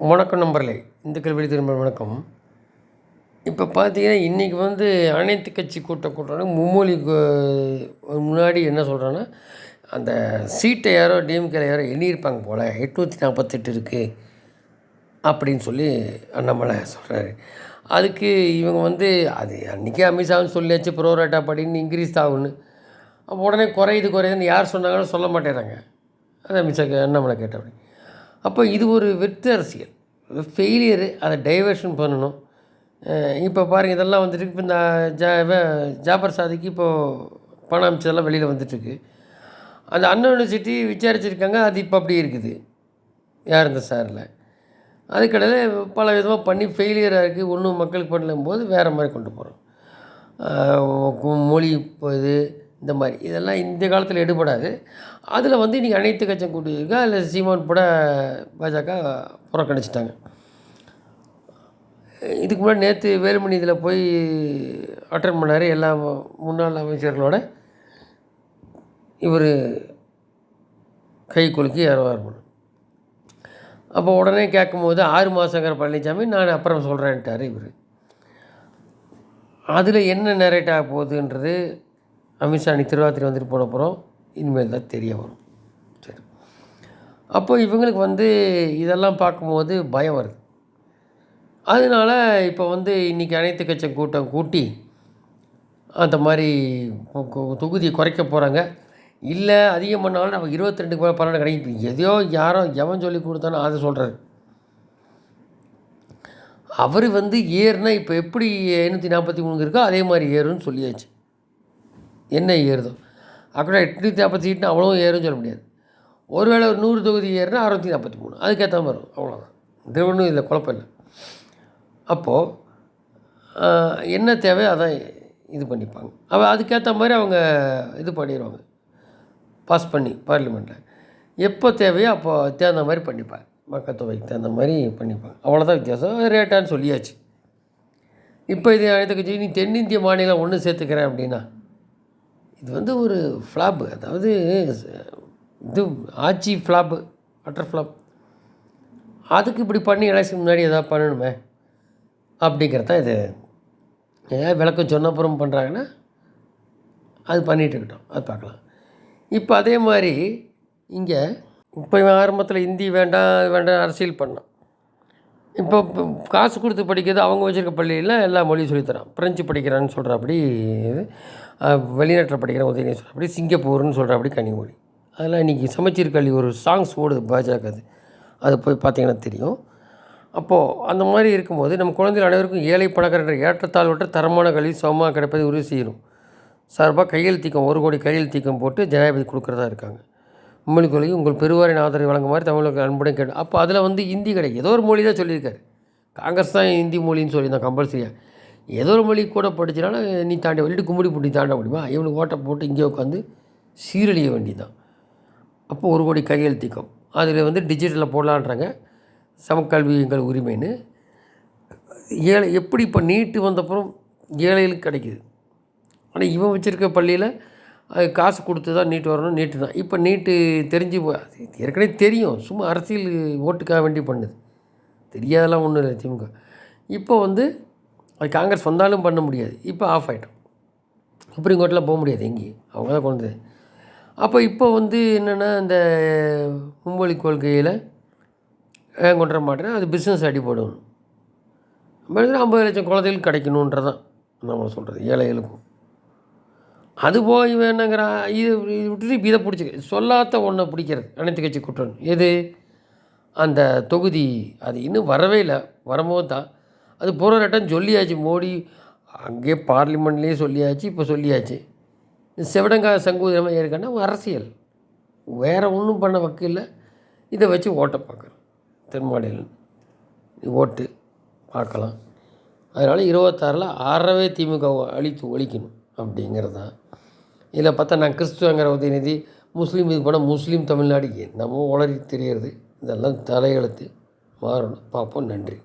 வணக்கம் நம்பர்களே இந்துக்கள் வெளி திரும்ப வணக்கம். இப்போ பார்த்தீங்கன்னா இன்றைக்கி வந்து அனைத்து கட்சி கூட்டம் கூட்டம் மும்மொழி முன்னாடி என்ன சொல்கிறான்னா அந்த சீட்டை யாரோ டிஎம்கேல யாரோ எண்ணியிருப்பாங்க போல் எட்நூற்றி நாற்பத்தெட்டு இருக்குது அப்படின்னு சொல்லி அண்ணாமலை சொல்கிறாரு அதுக்கு இவங்க வந்து அது அன்றைக்கே அமித்ஷாவும் சொல்லியாச்சு ப்ரோரேட்டா படின்னு இன்க்ரீஸ் ஆகுன்னு அப்போ உடனே குறையுது குறையுதுன்னு யார் சொன்னாங்கன்னு சொல்ல மாட்டேறாங்க. அது அமித்ஷா கே- அண்ணாமலை கேட்டபடி அப்போ இது ஒரு வெற்று அரசியல். ஃபெயிலியரு அதை டைவர்ஷன் பண்ணணும். இப்போ பாருங்கள் இதெல்லாம் வந்துட்டு இப்போ இந்த ஜா ஜாபர் சாதிக்கு இப்போது பணம் அமைச்சதெல்லாம் வெளியில் வந்துட்டுருக்கு. அந்த அண்ணா யூனிவர்சிட்டி விசாரிச்சிருக்காங்க அது இப்போ அப்படி இருக்குது. யார் இந்த சாரில் அதுக்கடையில் பல விதமாக பண்ணி ஃபெயிலியராக இருக்குது ஒன்றும் மக்களுக்கு பண்ணலும் போது வேறு மாதிரி கொண்டு போகிறோம் மொழி இப்போ இது இந்த மாதிரி. இதெல்லாம் இந்த காலத்தில் எடுபடாது. அதில் வந்து இன்றைக்கி அனைத்து கட்சியும் கூட்டியிருக்கா? அதில் சீமான் கூட பாஜக புறக்கணிச்சிட்டாங்க. இதுக்கு முன்னாடி நேற்று வேலுமணி இதில் போய் அட்டன் பண்ணார் எல்லா முன்னாள் அமைச்சர்களோட. இவர் கை குலுக்கி ஏறுவார் அப்போ உடனே கேட்கும்போது ஆறு மாதங்கிற பழனிசாமி நான் அப்புறம் சொல்கிறேன்ட்டார் இவர். அதில் என்ன நரேட் ஆக போகுதுன்றது அமித்ஷா அன்னைக்கு திருவாத்திரை வந்துட்டு போன அப்புறம் இனிமேல் தான் தெரிய வரும். சரி. அப்போ இவங்களுக்கு வந்து இதெல்லாம் பார்க்கும்போது பயம் வருது. அதனால இப்போ வந்து இன்றைக்கி அனைத்து கட்சி கூட்டம் கூட்டி அந்த மாதிரி கொ- தொகுதியை குறைக்க போகிறாங்க இல்லை அதிகம் பண்ணாலும் நம்ம இருபத்தி ரெண்டுக்கு மேலே பன்னெண்டு கிடைக்கும் எதையோ யாரோ எவன் சொல்லி கொடுத்தானோ அதை சொல்கிறாரு அவர் வந்து ஏறுனா இப்போ எப்படி ஐநூற்றி நாற்பத்தி மூணு இருக்கோ அதே மாதிரி ஏறுன்னு சொல்லியாச்சு. என்ன ஏறுதோ. அப்படின்னா எட்நூற்றி நாற்பத்தி சீட்னு அவ்வளோ ஏறும்னு சொல்ல முடியாது. ஒருவேளை ஒரு நூறு தொகுதி ஏறுனா அறுநூற்றி நாற்பத்தி மூணு. அதுக்கேற்ற மாதிரி வரும். அவ்வளோதான் இது ஒன்றும் இதில் குழப்பம் இல்லை. அப்போது என்ன தேவையோ அதான் இது பண்ணிப்பாங்க. அவள் அதுக்கேற்ற மாதிரி அவங்க இது பண்ணிடுவாங்க பாஸ் பண்ணி பார்லிமெண்ட்டில் எப்போ தேவையோ அப்போ தகுந்த மாதிரி பண்ணிப்பாங்க. மக்கள் தொகைக்கு தகுந்த மாதிரி பண்ணிப்பாங்க. அவ்வளோதான் வித்தியாசம். ரேட்டான்னு சொல்லியாச்சு. இப்போ இது அனைத்து கட்சி நீ தென்னிந்திய மாநிலம் ஒன்று சேர்த்துக்கிறேன் அப்படின்னா இது வந்து ஒரு ஃப்ளாப்பு அதாவது இது ஆச்சி ஃப்ளாப்பு வாட்டர் ஃப்ளாப் அதுக்கு இப்படி பண்ணி எலெக்ஷன் முன்னாடி எதாவது பண்ணணுமே அப்படிங்கிறது தான் இது. ஏதாவது விளக்கம் சொன்னப்புறம் பண்ணுறாங்கன்னா அது பண்ணிகிட்டு இருக்கட்டும். அது பார்க்கலாம். இப்போ அதே மாதிரி இங்கே இப்போ ஆரம்பத்தில் இந்தி வேண்டாம் வேண்டாம் அரசியல் பண்ணோம் இப்போ காசு கொடுத்து படிக்கிறது அவங்க வச்சுருக்க பள்ளியில் எல்லா மொழியும் சொல்லித்தரான். ஃப்ரெஞ்சு படிக்கிறான்னு சொல்கிறபடி வெளிநாட்டில் படிக்கிற உதயநிதி சொல்கிறபடி சிங்கப்பூர்னு சொல்கிறபடி கன்னிமொழி அதெல்லாம் இன்றைக்கி சமச்சீர் கல்வி ஒரு சாங்ஸ் ஓடுது பாஜக அது. அது போய் பார்த்தீங்கன்னா தெரியும். அப்போது அந்த மாதிரி இருக்கும்போது நம்ம குழந்தைகள் அனைவருக்கும் ஏழை பணக்காரர் ஏற்றத்தாழ்வற்ற தரமான கல்வி சமமாக கிடைப்பதை உறுதி செய்யணும். சார்பாக கையெழுத்திக்கம் ஒரு கோடி கையெழுத்திக்கம் போட்டு ஜனாதிபதி கொடுக்குறதா இருக்காங்க. உண்மை கொள்கை உங்கள் பெருவாரின் ஆதரவை வழங்குமாறு தமிழர்கள் அன்புடன் கேட்டு அப்போ அதில் வந்து ஹிந்தி கிடையாது. ஏதோ ஒரு மொழி தான் சொல்லியிருக்காரு. காங்கிரஸ் தான் ஹிந்தி மொழின்னு சொல்லியிருந்தான் கம்பல்சரியாக ஏதோ ஒரு மொழி கூட படிச்சினாலும் நீ தாண்ட வெளியிட்டு கும்படி புட்டி தாண்ட முடியுமா? இவனுக்கு ஓட்டை போட்டு இங்கே உட்காந்து சீரழிய வேண்டியதுதான். அப்போ ஒரு கோடி கையெழுத்திக்கும் அதில் வந்து டிஜிட்டலில் போடலான்றாங்க. சமக்கல்வி எங்கள் உரிமைன்னு. ஏழை எப்படி இப்போ நீட்டு வந்தப்புறம் ஏழைகளுக்கு கிடைக்குது. ஆனால் இவன் வச்சுருக்க பள்ளியில் அது காசு கொடுத்து தான் நீட் வரணும் நீட்டு தான். இப்போ நீட்டு தெரிஞ்சு போ- அது ஏற்கனவே தெரியும். சும்மா அரசியல் ஓட்டுக்காக வேண்டி பண்ணுது. தெரியாதெல்லாம் ஒன்றும் இல்லை திமுக. இப்போ வந்து அது காங்கிரஸ் வந்தாலும் பண்ண முடியாது. இப்போ ஆஃப் ஆகிட்டோம் சுப்ரீம் கோர்ட்டில் போக முடியாது எங்கேயும். அவங்க தான் கொண்டது அப்போ இப்போ வந்து என்னென்னா இந்த மும்மொழி கொள்கையில் ஏன் கொண்டு வர மாட்டேன் அது பிஸ்னஸ் அடிபடணும். ஐம்பது லட்சம் குழந்தைகளுக்கு கிடைக்கணுன்றதான் நம்ம சொல்கிறது ஏழைகளுக்கும் அது போய் வேணுங்கிறான் இது இது விட்டுட்டு இப்ப இதை பிடிச்சிக்க சொல்லாத ஒன்றை பிடிக்கிறது அனைத்து கட்சி குற்றம். எது? அந்த தொகுதி அது இன்னும் வரவே இல்லை. வரும்போது தான். அது போராட்டம் சொல்லியாச்சு மோடி அங்கேயே பார்லிமெண்ட்லேயே சொல்லியாச்சு இப்போ சொல்லியாச்சு. செவடங்காய் சங்கூதமாக ஏற்கனா அரசியல். வேறு ஒன்றும் பண்ண வக்கில்ல இதை வச்சு ஓட்டை பார்க்குறோம் தென் ஓட்டு பார்க்கலாம். அதனால் இருபத்தாறில் அறவே திமுக அழித்து ஒழிக்கணும் அப்படிங்கிறது தான் இதில் பார்த்தா நான் கிறிஸ்துவங்கிற உதயநிதி முஸ்லீம் இது போனால் முஸ்லீம் தமிழ்நாடு. என்னமோ உளறி தெரியறது. இதெல்லாம் தலையெழுத்து. மாறணும். பார்ப்போம். நன்றி.